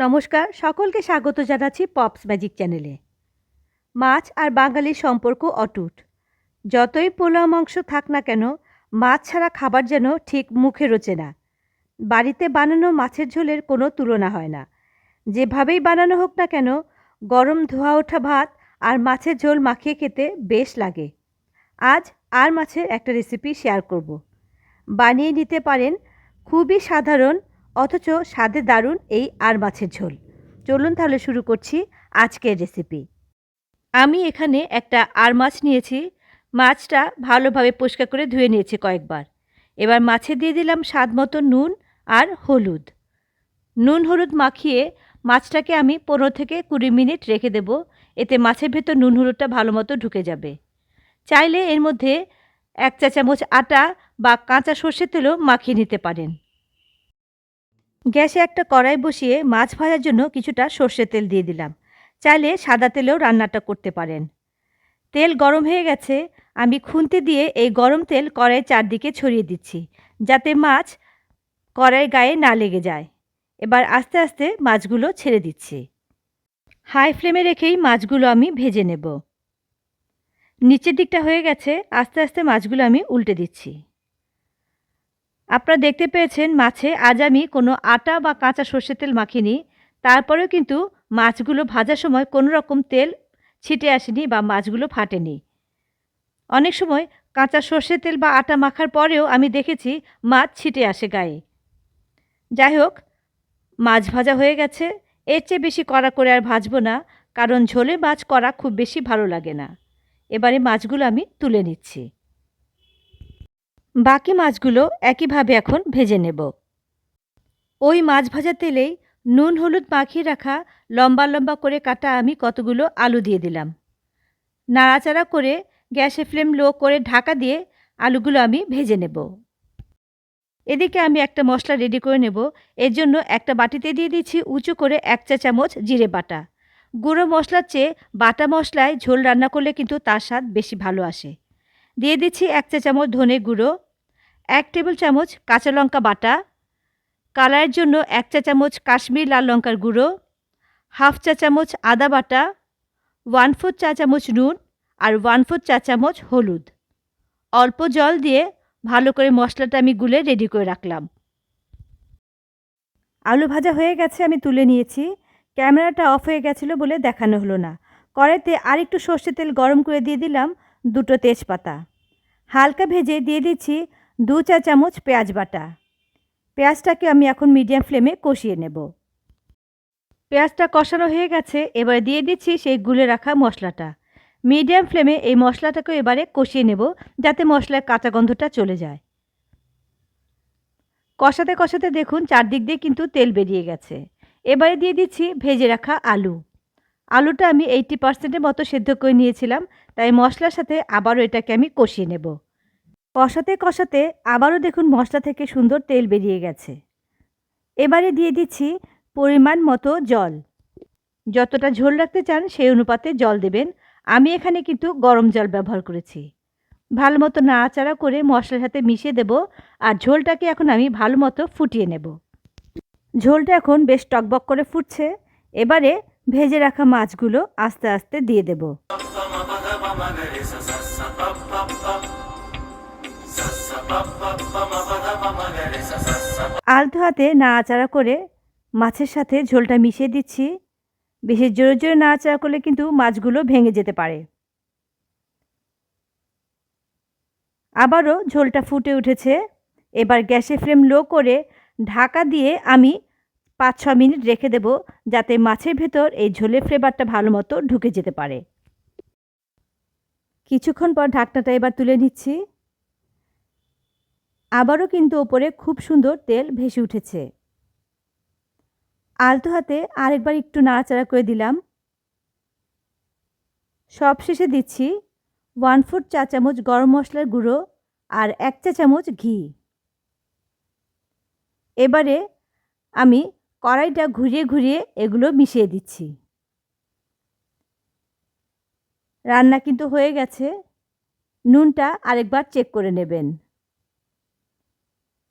নমস্কার, সকলকে স্বাগত জানাচ্ছি পপস ম্যাজিক চ্যানেলে মাছ আর বাঙালির সম্পর্ক অটুট। যতই পোলাও, মাংস থাক না কেন, মাছ ছাড়া খাবার যেন ঠিক মুখে রোচে না। বাড়িতে বানানো মাছের ঝোলের কোনো তুলনা হয় না। যেভাবেই বানানো হোক না কেন, গরম ধোয়া ওঠা ভাত আর মাছের ঝোল মাখিয়ে খেতে বেশ লাগে। আজ আর মাছের একটা রেসিপি শেয়ার করব। বানিয়ে নিতে পারেন খুবই সাধারণ অথচ স্বাদে দারুণ এই আর মাছের ঝোল। চলুন তাহলে শুরু করছি আজকের রেসিপি আমি এখানে একটা আর মাছ নিয়েছি। মাছটা ভালোভাবে পরিষ্কার করে ধুয়ে নিয়েছি কয়েকবার। এবার মাছে দিয়ে দিলাম স্বাদ মতো নুন আর হলুদ। নুন হলুদ মাখিয়ে মাছটাকে আমি পনেরো থেকে কুড়ি মিনিট রেখে দেব। এতে মাছের ভেতর নুন হলুদটা ভালো মতো ঢুকে যাবে। চাইলে এর মধ্যে এক চা চামচ আটা বা কাঁচা সর্ষের তেলও মাখিয়ে নিতে পারেন। গ্যাসে একটা কড়াই বসিয়ে মাছ ভাজার জন্য কিছুটা সর্ষের তেল দিয়ে দিলাম। চাইলে সাদা তেলেও রান্নাটা করতে পারেন। তেল গরম হয়ে গেছে, আমি খুন্তি দিয়ে এই গরম তেল কড়াইয়ের চারদিকে ছড়িয়ে দিচ্ছি, যাতে মাছ কড়াই গায়ে না লেগে যায়। এবার আস্তে আস্তে মাছগুলো ছেড়ে দিচ্ছি। হাই ফ্লেমে রেখেই মাছগুলো আমি ভেজে নেব। নিচের দিকটা হয়ে গেছে, আস্তে আস্তে মাছগুলো আমি উল্টে দিচ্ছি। আপনারা দেখতে পেয়েছেন মাছে আজ আমি কোনো আটা বা কাঁচা সর্ষের তেল মাখিনি। তারপরেও কিন্তু মাছগুলো ভাজার সময় কোনো রকম তেল ছিটে আসেনি বা মাছগুলো ফাটেনি। অনেক সময় কাঁচা সর্ষের তেল বা আটা মাখার পরেও আমি দেখেছি মাছ ছিটে আসে গায়ে। যাই হোক, মাছ ভাজা হয়ে গেছে। এর চেয়ে বেশি কড়া করে আর ভাজবো না, কারণ ঝোলে মাছ করা খুব বেশি ভালো লাগে না। এবারে মাছগুলো আমি তুলে নিচ্ছি। বাকি মাছগুলো একইভাবে এখন ভেজে নেব। ওই মাছ ভাজা তেলেই নুন হলুদ মাখিয়ে রাখা লম্বা লম্বা করে কাটা আমি কতগুলো আলু দিয়ে দিলাম। নাড়াচাড়া করে গ্যাসে ফ্লেম লো করে ঢাকা দিয়ে আলুগুলো আমি ভেজে নেব। এদিকে আমি একটা মশলা রেডি করে নেব। এর জন্য একটা বাটিতে দিয়ে দিচ্ছি উঁচু করে এক চা চামচ জিরে বাটা। গুঁড়ো মশলার চেয়ে বাটা মশলায় ঝোল রান্না করলে কিন্তু তার স্বাদ বেশি ভালো আসে। দিয়ে দিচ্ছি এক চা চামচ ধনে গুঁড়ো, এক টেবিল চামচ কাঁচা লঙ্কা বাটা কালারের জন্য এক চা চামচ কাশ্মীর লাল লঙ্কার গুঁড়ো, হাফ চা চামচ আদা বাটা ওয়ান ফোর চা চামচ নুন আর ওয়ান ফোর চা চামচ হলুদ। অল্প জল দিয়ে ভালো করে মশলাটা আমি গুলে রেডি করে রাখলাম। আলু ভাজা হয়ে গেছে, আমি তুলে নিয়েছি। ক্যামেরাটা অফ হয়ে গেছিল বলে দেখানো হলো না। কড়াইতে আর একটু সর্ষে তেল গরম করে দিয়ে দিলাম দুটো তেজপাতা। হালকা ভেজে দিয়ে দিচ্ছি দু চা চামচ পেঁয়াজ বাটা। পেঁয়াজটাকে আমি এখন মিডিয়াম ফ্লেমে কষিয়ে নেব। পেঁয়াজটা কষানো হয়ে গেছে, এবারে দিয়ে দিচ্ছি সেই গুলে রাখা মশলাটা। মিডিয়াম ফ্লেমে এই মশলাটাকে এবারে কষিয়ে নেব, যাতে মশলার কাঁচা গন্ধটা চলে যায়। কষাতে কষাতে দেখুন, চারদিক দিয়ে কিন্তু তেল বেরিয়ে গেছে। এবারে দিয়ে দিচ্ছি ভেজে রাখা আলু। আলুটা আমি এইটি পার্সেন্টের মতো সেদ্ধ করে নিয়েছিলাম, তাই মশলার সাথে আবারও এটাকে আমি কষিয়ে নেব। কষাতে কষাতে আবারও দেখুন মশলা থেকে সুন্দর তেল বেরিয়ে গেছে। এবারে দিয়ে দিচ্ছি পরিমাণ মতো জল। যতটা ঝোল রাখতে চান সেই অনুপাতে জল দেবেন। আমি এখানে কিন্তু গরম জল ব্যবহার করেছি। ভালো মতো নাড়াচাড়া করে মশলার সাথে মিশিয়ে দেব আর ঝোলটাকে এখন আমি ভালো মতো ফুটিয়ে নেব। ঝোলটা এখন বেশ টকবক করে ফুটছে। এবারে ভেজে রাখা মাছগুলো আস্তে আস্তে দিয়ে দেব। আলতো হাতে নাড়াচাড়া করে মাছের সাথে ঝোলটা মিশিয়ে দিচ্ছি। বেশি জোরে জোরে নাড়াচাড়া করলে কিন্তু মাছগুলো ভেঙে যেতে পারে। আবারও ঝোলটা ফুটে উঠেছে। এবার গ্যাসের ফ্লেম লো করে ঢাকা দিয়ে আমি পাঁচ ছ মিনিট রেখে দেব যাতে মাছের ভেতর এই ঝোলের ফ্লেভারটা ভালো মতো ঢুকে যেতে পারে। কিছুক্ষণ পর ঢাকনাটা এবার তুলে নিচ্ছি। আবারও কিন্তু ওপরে খুব সুন্দর তেল ভেসে উঠেছে। আলতো হাতে আরেকবার একটু নাড়াচাড়া করে দিলাম। সব শেষে দিচ্ছি ওয়ান ফুট চা চামচ গরম মশলার গুঁড়ো আর এক চা চামচ ঘি। এবারে আমি কড়াইটা ঘুরিয়ে ঘুরিয়ে এগুলো মিশিয়ে দিচ্ছি। রান্না কিন্তু হয়ে গেছে। নুনটা আরেকবার চেক করে নেবেন।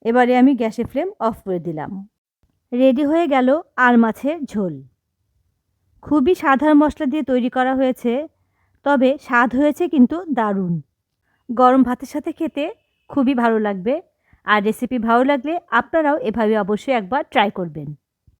এবারে আমি গ্যাসের ফ্লেম অফ করে দিলাম। রেডি হয়ে গেল আর মাছের ঝোল। খুবই সাধারণ মশলা দিয়ে তৈরি করা হয়েছে, তবে স্বাদ হয়েছে কিন্তু দারুণ। গরম ভাতের সাথে খেতে খুবই ভালো লাগবে। আর রেসিপি ভালো লাগলে আপনারাও এভাবে অবশ্যই একবার ট্রাই করবেন।